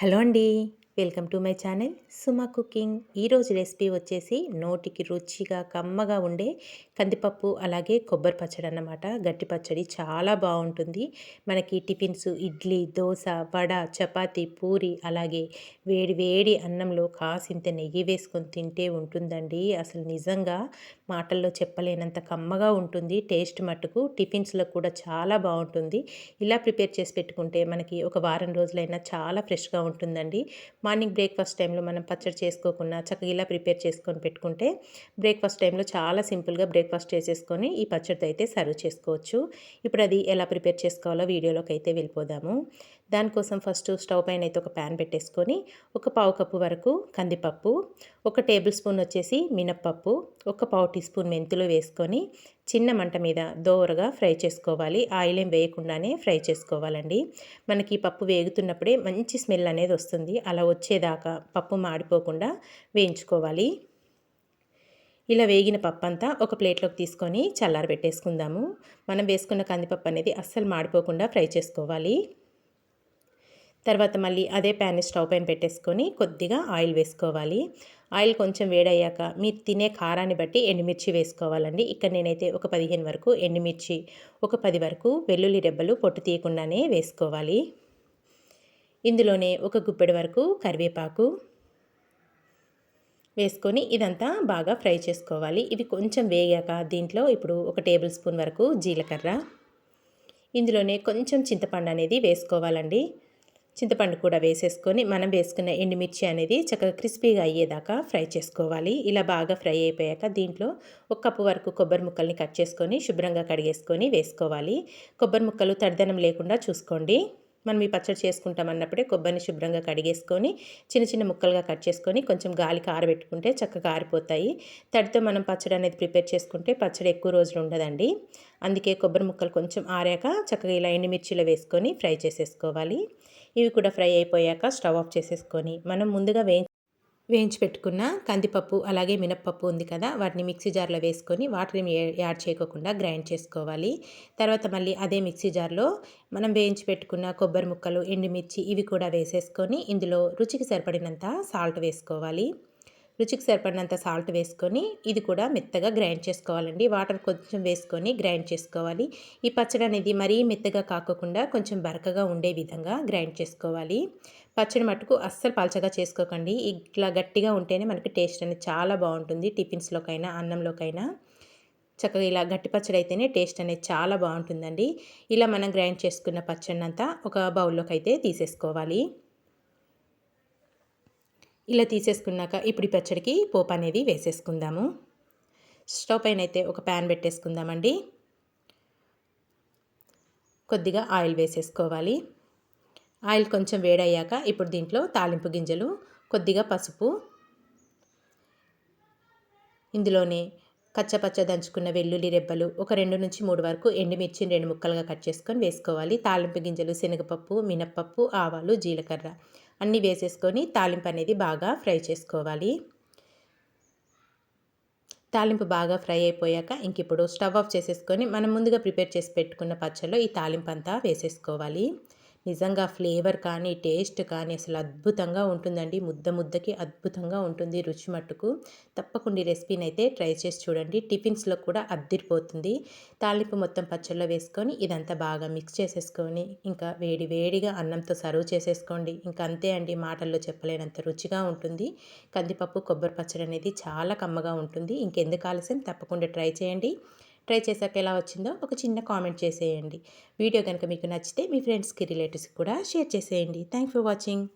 Hello అండి welcome to my channel. Suma cooking. ఈరోజు recipe వచ్చేసి నోటికి రుచిగా కమ్మగా ఉండే కందిపప్పు అలాగే కొబ్బరి పచ్చడి అన్నమాట. గట్టి పచ్చడి చాలా బాగుంటుంది. మనకి టిఫిన్స్ ఇడ్లీ దోశ వడ చపాతి పూరి అలాగే వేడి వేడి అన్నంలో కాసింత నెయ్యి వేసుకొని తింటే ఉంటుందండి. అసలు నిజంగా మాటల్లో చెప్పలేనంత కమ్మగా ఉంటుంది. టేస్ట్ మట్టుకు టిఫిన్స్లో కూడా చాలా బాగుంటుంది. ఇలా ప్రిపేర్ చేసి పెట్టుకుంటే మనకి ఒక వారం రోజులైనా చాలా ఫ్రెష్గా ఉంటుందండి. మార్నింగ్ బ్రేక్ఫాస్ట్ టైంలో మనం పచ్చడి చేసుకోకుండా చక్కగా ఇలా ప్రిపేర్ చేసుకొని పెట్టుకుంటే బ్రేక్ఫాస్ట్ టైంలో చాలా సింపుల్గా బ్రేక్ఫాస్ట్ చేసేసుకొని ఈ పచ్చడితో అయితే సర్వ్ చేసుకోవచ్చు. ఇప్పుడు అది ఎలా ప్రిపేర్ చేసుకోవాలో వీడియోలోకి అయితే వెళ్ళిపోదాము. దానికోసం ఫస్ట్ స్టవ్ పైన అయితే ఒక ప్యాన్ పెట్టేసుకొని ఒక పావు కప్పు వరకు కందిపప్పు ఒక టేబుల్ స్పూన్ వచ్చేసి మినప్పప్పు ఒక పావు టీ స్పూన్ మెంతులు వేసుకొని చిన్న మంట మీద దోరగా ఫ్రై చేసుకోవాలి. ఆయిల్ ఏం వేయకుండానే ఫ్రై చేసుకోవాలండి. మనకి పప్పు వేగుతున్నప్పుడే మంచి స్మెల్ అనేది వస్తుంది. అలా వచ్చేదాకా పప్పు మాడిపోకుండా వేయించుకోవాలి. ఇలా వేగిన పప్పు అంతా ఒక ప్లేట్లోకి తీసుకొని చల్లారి పెట్టేసుకుందాము మనం వేసుకున్న కందిపప్పు అనేది అస్సలు మాడిపోకుండా ఫ్రై చేసుకోవాలి. తర్వాత మళ్ళీ అదే ప్యాన్ స్టవ్ పైన పెట్టేసుకొని కొద్దిగా ఆయిల్ వేసుకోవాలి. ఆయిల్ కొంచెం వేడయ్యాక మీరు తినే కారాన్ని బట్టి ఎండుమిర్చి వేసుకోవాలండి. ఇక్కడ నేనైతే ఒక పదిహేను వరకు ఎండుమిర్చి ఒక పది వరకు వెల్లుల్లి రెబ్బలు పొట్టు తీయకుండానే వేసుకోవాలి. ఇందులోనే ఒక గుప్పెడు వరకు కరివేపాకు వేసుకొని ఇదంతా బాగా ఫ్రై చేసుకోవాలి. ఇవి కొంచెం వేగాక దీంట్లో ఇప్పుడు ఒక టేబుల్ స్పూన్ వరకు జీలకర్ర ఇందులోనే కొంచెం చింతపండు అనేది వేసుకోవాలండి. చింతపండు కూడా వేసేసుకొని మనం వేసుకున్న ఎండుమిర్చి అనేది చక్కగా క్రిస్పీగా అయ్యేదాకా ఫ్రై చేసుకోవాలి. ఇలా బాగా ఫ్రై అయిపోయాక దీంట్లో ఒక కప్పు వరకు కొబ్బరి ముక్కల్ని కట్ చేసుకొని శుభ్రంగా కడిగేసుకొని వేసుకోవాలి. కొబ్బరి ముక్కలు తడిదనం లేకుండా చూసుకోండి. మనం ఈ పచ్చడి చేసుకుంటాం అన్నప్పుడే కొబ్బరిని శుభ్రంగా కడిగేసుకొని చిన్న చిన్న ముక్కలుగా కట్ చేసుకొని కొంచెం గాలికి ఆరబెట్టుకుంటే చక్కగా ఆరిపోతాయి. తడితో మనం పచ్చడి అనేది ప్రిపేర్ చేసుకుంటే పచ్చడి ఎక్కువ రోజులు ఉండదండి. అందుకే కొబ్బరి ముక్కలు కొంచెం ఆరాక చక్కగా ఇలా ఎండుమిర్చిలో వేసుకొని ఫ్రై చేసేసుకోవాలి. ఇవి కూడా ఫ్రై అయిపోయాక స్టవ్ ఆఫ్ చేసేసుకొని మనం ముందుగా వే వేయించి పెట్టుకున్న కందిపప్పు అలాగే మినప్పప్పు ఉంది కదా వాటిని మిక్సీ జార్లో వేసుకొని వాటర్ని యాడ్ చేయకోకుండా గ్రైండ్ చేసుకోవాలి. తర్వాత మళ్ళీ అదే మిక్సీ జార్లో మనం వేయించి పెట్టుకున్న కొబ్బరి ముక్కలు ఎండుమిర్చి ఇవి కూడా వేసేసుకొని ఇందులో రుచికి సరిపడినంత సాల్ట్ వేసుకోవాలి. రుచికి సరిపడినంత సాల్ట్ వేసుకొని ఇది కూడా మెత్తగా గ్రైండ్ చేసుకోవాలండి. వాటర్ కొంచెం వేసుకొని గ్రైండ్ చేసుకోవాలి. ఈ పచ్చడి అనేది మరీ మెత్తగా కాకోకుండా కొంచెం బరకగా ఉండే విధంగా గ్రైండ్ చేసుకోవాలి. పచ్చడి మట్టుకు అస్సలు పలచగా చేసుకోకండి. ఇట్లా గట్టిగా ఉంటేనే మనకి టేస్ట్ అనేది చాలా బాగుంటుంది. టిఫిన్స్లోకైనా అన్నంలోకైనా. చక్కగా ఇలా గట్టి పచ్చడి అయితేనే టేస్ట్ అనేది చాలా బాగుంటుందండి. ఇలా మనం గ్రైండ్ చేసుకున్న పచ్చడినంతా ఒక బౌల్లోకి అయితే తీసేసుకోవాలి. ఇలా తీసేసుకున్నాక ఇప్పుడు ఈ పచ్చడికి పోపు అనేది వేసేసుకుందాము. స్టవ్ పైన అయితే ఒక ప్యాన్ పెట్టేసుకుందామండి. కొద్దిగా ఆయిల్ వేసేసుకోవాలి. ఆయిల్ కొంచెం వేడయ్యాక ఇప్పుడు దీంట్లో తాలింపు గింజలు కొద్దిగా పసుపు ఇందులోనే కచ్చపచ్చ దంచుకున్న వెల్లుల్లి రెబ్బలు ఒక రెండు నుంచి మూడు వరకు ఎండుమిర్చిని రెండు ముక్కలుగా కట్ చేసుకొని వేసుకోవాలి. తాలింపు గింజలు శనగపప్పు మినప్పప్పు ఆవాలు జీలకర్ర అన్నీ వేసేసుకొని తాలింపు అనేది బాగా ఫ్రై చేసుకోవాలి. తాలింపు బాగా ఫ్రై అయిపోయాక ఇంక ఇప్పుడు స్టవ్ ఆఫ్ చేసేసుకొని మనం ముందుగా ప్రిపేర్ చేసి పెట్టుకున్న పచ్చళ్ళు ఈ తాలింపు అంతా వేసేసుకోవాలి. నిజంగా ఫ్లేవర్ కానీ టేస్ట్ కానీ అసలు అద్భుతంగా ఉంటుందండి. ముద్ద ముద్దకి అద్భుతంగా ఉంటుంది రుచి మట్టుకు. తప్పకుండా ఈ రెసిపీని అయితే ట్రై చేసి చూడండి. టిఫిన్స్లో కూడా అద్దిరిపోతుంది. తాలింపు మొత్తం పచ్చళ్ళలో వేసుకొని ఇదంతా బాగా మిక్స్ చేసేసుకొని ఇంకా వేడి వేడిగా అన్నంతో సర్వ్ చేసేసుకోండి. ఇంకా అంతే అండి మాటల్లో చెప్పలేనంత రుచిగా ఉంటుంది. కందిపప్పు కొబ్బరి పచ్చడి అనేది చాలా కమ్మగా ఉంటుంది. ఇంకెందుకు ఆలస్యం? తప్పకుండా ట్రై చేయండి. ట్రై చేశాక ఎలా వచ్చిందో ఒక చిన్న కామెంట్ చేసేయండి. వీడియో కనుక మీకు నచ్చితే మీ ఫ్రెండ్స్కి రిలేటివ్స్కి కూడా షేర్ చేసేయండి. Thank for watching.